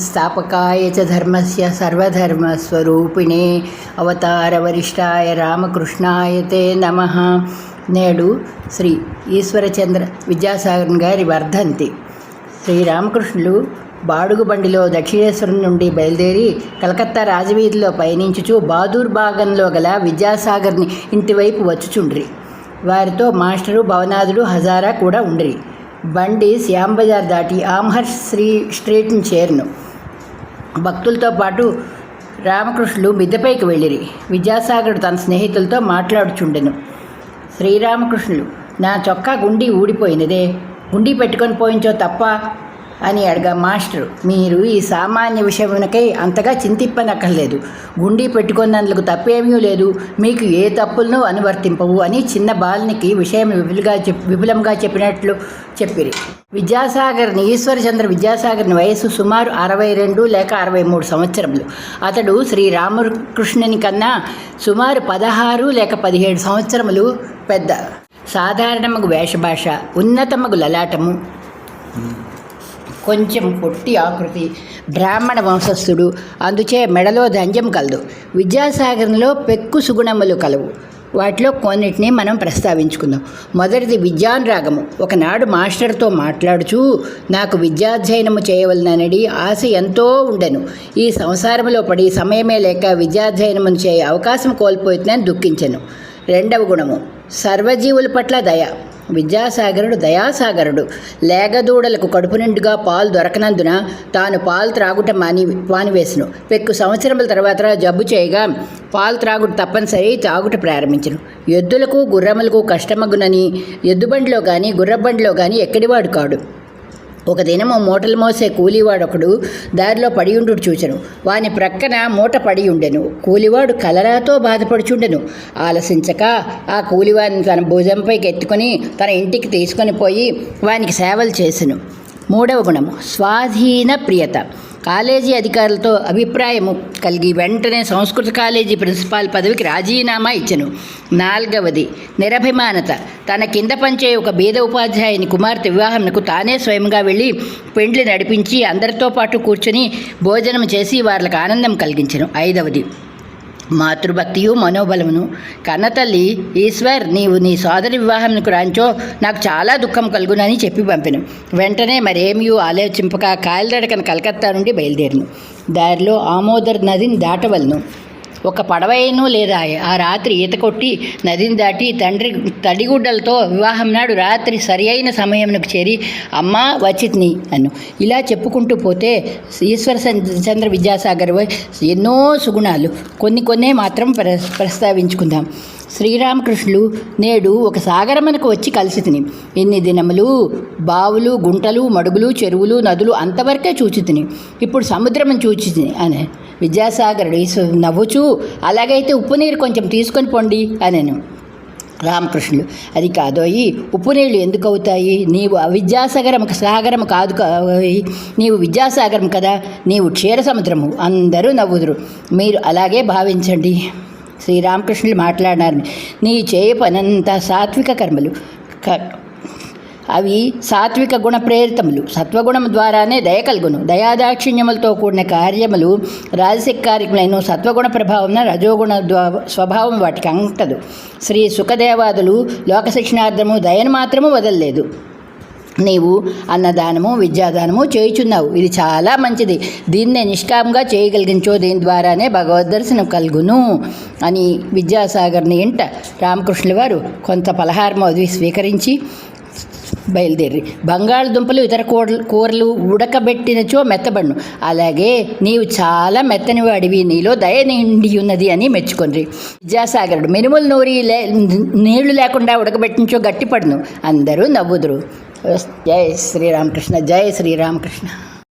స్థాపకాయ చ ధర్మస్య సర్వధర్మస్వరూపిణే అవతారవరిష్టాయ రామకృష్ణాయ తే నమ నేడు శ్రీ ఈశ్వరచంద్ర విద్యాసాగర్ గారి వర్ధంతి. శ్రీరామకృష్ణులు బాడుగు బండిలో దక్షిణేశ్వరం నుండి బయలుదేరి కలకత్తా రాజవీధిలో పయనించుచు బాదూర్ భాగంలో గల విద్యాసాగర్ని ఇంటివైపు వచ్చుచుండ్రి. వారితో మాస్టరు భవనాథుడు హజారా కూడా ఉండ్రి. బండి శ్యాంబజార్ దాటి ఆమ్హర్ శ్రీ స్ట్రీట్ని చేరును. భక్తులతో పాటు రామకృష్ణులు మిద్దెపైకి వెళ్ళిరి. విద్యాసాగర్ తన స్నేహితులతో మాట్లాడుచుండెను. శ్రీరామకృష్ణులు నా చొక్కా గుండి ఊడిపోయినదే. గుండి పెట్టుకొని పోయించో తప్ప అని అడగా మాస్టరు. మీరు ఈ సామాన్య విషయమునకై అంతగా చింతిప్పనక్కర్లేదు గుండి పెట్టుకున్నందుకు తప్పేమీ లేదు. మీకు ఏ తప్పులను అనువర్తింపవు అని చిన్న బాలునికి విషయం విపులుగా చెప్ విపులంగా చెప్పినట్లు చెప్పిరి. విద్యాసాగర్ని ఈశ్వరచంద్ర విద్యాసాగర్ని వయస్సు సుమారు అరవై రెండు లేక అరవై మూడు సంవత్సరములు. అతడు శ్రీ రామకృష్ణుని కన్నా సుమారు పదహారు లేక పదిహేడు సంవత్సరములు పెద్ద. సాధారణమగు వేషభాష ఉన్నతమగు లలాటము. కొంచెం పొట్టి ఆకృతి. బ్రాహ్మణ వంశస్థుడు. అందుచే మెడలో దంజం కలదు. విద్యాసాగరంలో పెక్కు సుగుణములు కలవు. వాటిలో కొన్నిటిని మనం ప్రస్తావించుకుందాం. మొదటిది విద్యానురాగము. ఒకనాడు మాస్టర్తో మాట్లాడుచూ నాకు విద్యాధ్యయనము చేయవలనని ఆశ ఎంతో ఉండెను. ఈ సంసారంలో పడి సమయమే లేక విద్యాధ్యయనము చేయ అవకాశం కోల్పోతుందని దుఃఖించను. రెండవ గుణము. సర్వజీవుల పట్ల దయ. విద్యాసాగరుడు దయాసాగరుడు. లేగదూడలకు కడుపు నిండుగా పాలు దొరకనందున తాను పాలు త్రాగుట మాని మానివేసును పెక్కు సంవత్సరముల తర్వాత జబ్బు చేయగా పాలు త్రాగుట తప్పనిసరి తాగుట ప్రారంభించను. ఎద్దులకు గుర్రములకు కష్టమగునని ఎద్దుబండిలో కానీ గుర్రబండిలో కానీ ఎక్కడివాడు కాడు. ఒక దినము మూటలు మోసే కూలివాడొకడు దారిలో పడి ఉండు చూచెను. వాని ప్రక్కన మూట పడి ఉండెను కూలివాడు కలరాతో బాధపడుచుండెను. ఆలసించక ఆ కూలివాడిని తన భుజంపైకి ఎత్తుకొని తన ఇంటికి తీసుకొని పోయి వానికి సేవలు చేసెను. మూడవ గుణము స్వాధీన ప్రియత. కాలేజీ అధికారులతో అభిప్రాయము కలిగి వెంటనే సంస్కృత కాలేజీ ప్రిన్సిపాల్ పదవికి రాజీనామా ఇచ్చను. నాలుగవది నిరభిమానత. తన కింద పంచే ఒక బీద ఉపాధ్యాయుని కుమార్తె వివాహంకు తానే స్వయంగా వెళ్ళి పెండ్లి నడిపించి అందరితో పాటు కూర్చొని భోజనం చేసి వాళ్ళకి ఆనందం కలిగించను. ఐదవది మాతృభక్తియు మనోబలమును. కన్నతల్లి ఈశ్వర్ నీవు నీ సోదరి వివాహంకు రాంచో నాకు చాలా దుఃఖం కలుగునని చెప్పి పంపెను. వెంటనే మరేమియూ ఆలోచింపక కాలిదడకన కలకత్తా నుండి బయలుదేరిను. దారిలో ఆమోదర్ నదిని దాటవలను. ఒక పడవైను లేదా ఆ రాత్రి ఈత కొట్టి నదిని దాటి తండ్రి తడిగుడ్డలతో వివాహం నాడు రాత్రి సరి అయిన సమయంకు చేరి అమ్మ వచ్చిత్ని అను ఇలా చెప్పుకుంటూ పోతే ఈశ్వర చంద్ర విద్యాసాగర్ ఎన్నో సుగుణాలు. కొన్ని కొన్నే మాత్రం ప్ర ప్రస్తావించుకుందాం. శ్రీరామకృష్ణులు నేడు ఒక సాగరమునకు వచ్చి కలిసి తిని ఎన్ని దినములు బావులు గుంటలు మడుగులు చెరువులు నదులు అంతవరకే చూచి తిని ఇప్పుడు సముద్రం చూచి తిని అనే. విద్యాసాగరుడు నవ్వుచూ అలాగైతే ఉప్పు నీరు కొంచెం తీసుకొని పొండి అనేను. రామకృష్ణులు అది కాదోయి ఉప్పు నీళ్ళు ఎందుకు అవుతాయి నీవు విద్యాసాగరం సాగరం కాదు నీవు విద్యాసాగరం కదా? నీవు క్షీర సముద్రము. అందరూ నవ్వుదురు. మీరు అలాగే భావించండి. శ్రీరామకృష్ణులు మాట్లాడినారు. నీ చేయ పనంతా సాత్విక కర్మలు. క అవి సాత్విక గుణ ప్రేరితములు. సత్వగుణం ద్వారానే దయ కలుగును. దయాదాక్షిణ్యములతో కూడిన కార్యములు రాజసిక కార్యములైన సత్వగుణ ప్రభావం రజోగుణ స్వభావం వాటికి అంటదు. శ్రీ సుఖదేవాదులు లోక శిక్షణార్థము దయను మాత్రము వదలలేదు. నీవు అన్నదానము విద్యాదానము చేయుచున్నావు. ఇది చాలా మంచిది. దీన్నే నిష్కామంగా చేయగలిగించో దీని ద్వారానే భగవద్దర్శనం కలుగును అని విద్యాసాగర్ని ఇంట రామకృష్ణుల వారు కొంత పలహారం అది స్వీకరించి బయలుదేరి. బంగాళదుంపలు ఇతర కూరలు కూరలు ఉడకబెట్టినచో మెత్తబడును. అలాగే నీవు చాలా మెత్తని వాడివి నీలో దయ నిండి ఉన్నది అని మెచ్చుకొండ్రి విద్యాసాగరుడు మినుములు నూరి లే నీళ్ళు లేకుండా ఉడకబెట్టించో గట్టిపడును. అందరూ నవ్వుదురు. జై శ్రీరామకృష్ణ జై శ్రీరామకృష్ణ.